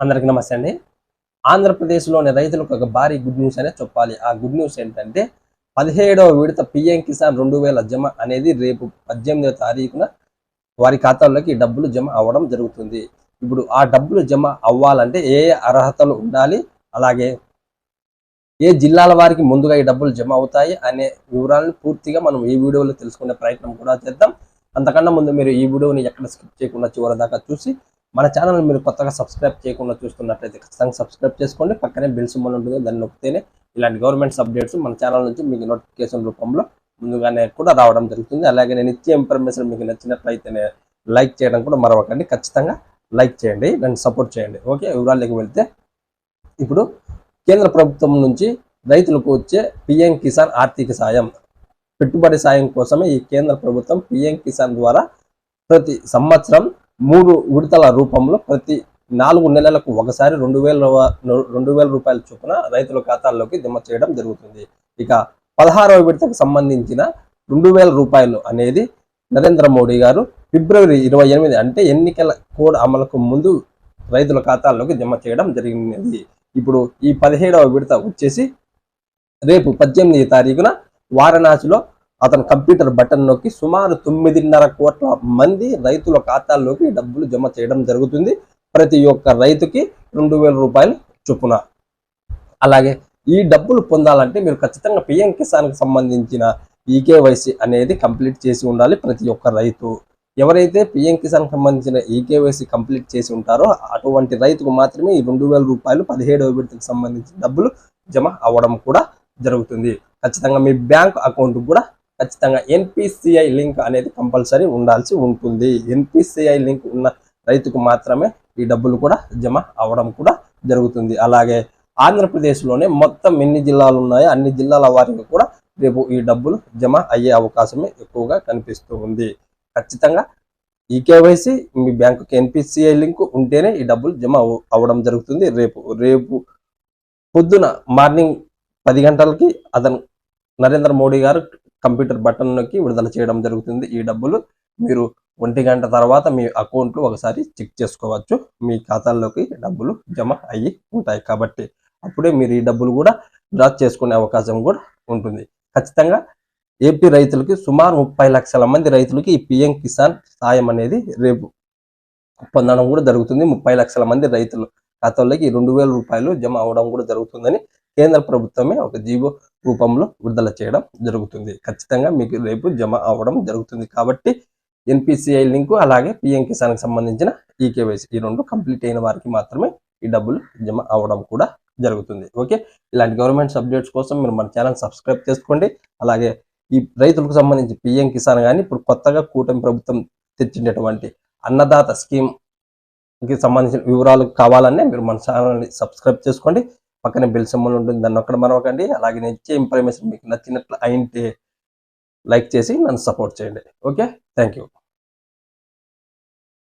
అందరికీ నమస్తే అండి. ఆంధ్రప్రదేశ్లోని రైతులకు ఒక భారీ గుడ్ న్యూస్ అనే చెప్పాలి. ఆ గుడ్ న్యూస్ ఏంటంటే పదిహేడవ విడత పిఎం కిసాన్ రెండు వేల జమ అనేది రేపు పద్దెనిమిదవ తారీఖున వారి ఖాతాల్లోకి డబ్బులు జమ అవ్వడం జరుగుతుంది. ఇప్పుడు ఆ డబ్బులు జమ అవ్వాలంటే ఏ ఏ అర్హతలు ఉండాలి? అలాగే ఏ జిల్లాల వారికి ముందుగా ఈ డబ్బులు జమ అవుతాయి అనే వివరాలను పూర్తిగా మనం ఈ వీడియోలో తెలుసుకునే ప్రయత్నం కూడా చేద్దాం. అంతకన్నా ముందు మీరు ఈ వీడియోని ఎక్కడ స్కిప్ చేయకుండా చివరి దాకా చూసి మన ఛానల్ మీరు కొత్తగా సబ్స్క్రైబ్ చేయకుండా చూస్తున్నట్లయితే ఖచ్చితంగా సబ్స్క్రైబ్ చేసుకోండి. పక్కనే బిల్ సింబల్ ఉంటుంది దాన్ని నొక్కితేనే ఇలాంటి గవర్నమెంట్స్ అప్డేట్స్ మన ఛానల్ నుంచి మీకు నోటిఫికేషన్ రూపంలో ముందుగానే కూడా రావడం జరుగుతుంది. అలాగే నేను ఇచ్చే ఇన్ఫర్మేషన్ మీకు నచ్చినట్లయితేనే లైక్ చేయడం కూడా మరవకండి. ఖచ్చితంగా లైక్ చేయండి నన్ను సపోర్ట్ చేయండి. ఓకే వివరాల్లోకి వెళ్తే ఇప్పుడు కేంద్ర ప్రభుత్వం నుంచి రైతులకు వచ్చే పిఎం కిసాన్ ఆర్థిక సాయం పెట్టుబడి సాయం కోసమే ఈ కేంద్ర ప్రభుత్వం పిఎం కిసాన్ ద్వారా ప్రతి సంవత్సరం మూడు విడతల రూపంలో ప్రతి నాలుగు నెలలకు ఒకసారి రెండు వేల రెండు వేల రూపాయల చొప్పున రైతుల ఖాతాల్లోకి జమ చేయడం జరుగుతుంది. ఇక పదహారవ విడతకు సంబంధించిన రెండు వేల రూపాయలు అనేది నరేంద్ర మోడీ గారు ఫిబ్రవరి ఇరవై ఎనిమిది అంటే ఎన్నికల కోడ్ అమలుకు ముందు రైతుల ఖాతాల్లోకి జమ చేయడం జరిగినది. ఇప్పుడు ఈ పదిహేడవ విడత వచ్చేసి రేపు పద్దెనిమిది తారీఖున వారణాసిలో అతను కంప్యూటర్ బటన్ నొక్కి సుమారు తొమ్మిదిన్నర కోట్ల మంది రైతుల ఖాతాల్లోకి డబ్బులు జమ చేయడం జరుగుతుంది. ప్రతి ఒక్క రైతుకి రెండు వేల రూపాయలు చొప్పున. అలాగే ఈ డబ్బులు పొందాలంటే మీరు ఖచ్చితంగా పిఎం కిసాన్కి సంబంధించిన ఈకేవైసీ అనేది కంప్లీట్ చేసి ఉండాలి ప్రతి ఒక్క రైతు. ఎవరైతే పిఎం కిసాన్ సంబంధించిన ఈకేవైసీ కంప్లీట్ చేసి ఉంటారో అటువంటి రైతుకు మాత్రమే ఈ రెండు వేల రూపాయలు పదిహేడవ విడతకు సంబంధించిన డబ్బులు జమ అవ్వడం కూడా జరుగుతుంది. ఖచ్చితంగా మీ బ్యాంక్ అకౌంట్ కూడా ఖచ్చితంగా ఎన్పిసిఐ లింక్ అనేది కంపల్సరీ ఉండాల్సి ఉంటుంది. ఎన్పిసిఐ లింక్ ఉన్న రైతుకు మాత్రమే ఈ డబ్బులు కూడా జమ అవ్వడం కూడా జరుగుతుంది. అలాగే ఆంధ్రప్రదేశ్లోనే మొత్తం ఎన్ని జిల్లాలు ఉన్నాయో అన్ని జిల్లాల వారికి కూడా రేపు ఈ డబ్బులు జమ అయ్యే అవకాశమే ఎక్కువగా కనిపిస్తూ ఉంది. ఖచ్చితంగా ఈ కేవైసీ మీ బ్యాంకుకి ఎన్పిసిఐ లింక్ ఉంటేనే ఈ డబ్బులు జమ అవ్వడం జరుగుతుంది. రేపు రేపు పొద్దున మార్నింగ్ పది గంటలకి అతను నరేంద్ర మోడీ గారు కంప్యూటర్ బటన్ నొక్కి విడుదల చేయడం జరుగుతుంది. ఈ డబ్బులు మీరు ఒంటి గంట తర్వాత మీ అకౌంట్లో ఒకసారి చెక్ చేసుకోవచ్చు. మీ ఖాతాల్లోకి డబ్బులు జమ అయ్యి ఉంటాయి కాబట్టి అప్పుడే మీరు ఈ డబ్బులు కూడా డ్రా చేసుకునే అవకాశం కూడా ఉంటుంది. ఖచ్చితంగా ఏపీ రైతులకి సుమారు ముప్పై లక్షల మంది రైతులకి ఈ పిఎం కిసాన్ సాయం అనేది రేపు పొందడం కూడా జరుగుతుంది. ముప్పై లక్షల మంది రైతులు ఖాతాల్లోకి రెండు వేల రూపాయలు జమ అవడం కూడా జరుగుతుందని కేంద్ర ప్రభుత్వమే ఒక జీవో రూపంలో విడుదల చేయడం జరుగుతుంది. ఖచ్చితంగా మీకు రేపు జమ అవ్వడం జరుగుతుంది. కాబట్టి ఎన్పిసిఐ లింకు అలాగే పిఎం కిసాన్కి సంబంధించిన ఈకేవైసీ ఈ రెండు కంప్లీట్ అయిన వారికి మాత్రమే ఈ డబ్బులు జమ అవ్వడం కూడా జరుగుతుంది. ఓకే? ఇలాంటి గవర్నమెంట్ అప్డేట్స్ కోసం మీరు మన ఛానల్ సబ్స్క్రైబ్ చేసుకోండి. అలాగే ఈ రైతులకు సంబంధించి పిఎం కిసాన్ కానీ ఇప్పుడు కొత్తగా కూటమి ప్రభుత్వం తెచ్చినటువంటి అన్నదాత స్కీమ్కి సంబంధించిన వివరాలు కావాలనే మీరు మన ఛానల్ని సబ్స్క్రైబ్ చేసుకోండి. పక్కన బెల్ సింబల్ ఉంటుంది దాన్ని ఒక్కడ మరవకండి. అలాగే నేను ఇచ్చే ఇన్ఫర్మేషన్ మీకు నచ్చినట్లు అయింటే లైక్ చేసి నన్ను సపోర్ట్ చేయండి. Okay thank you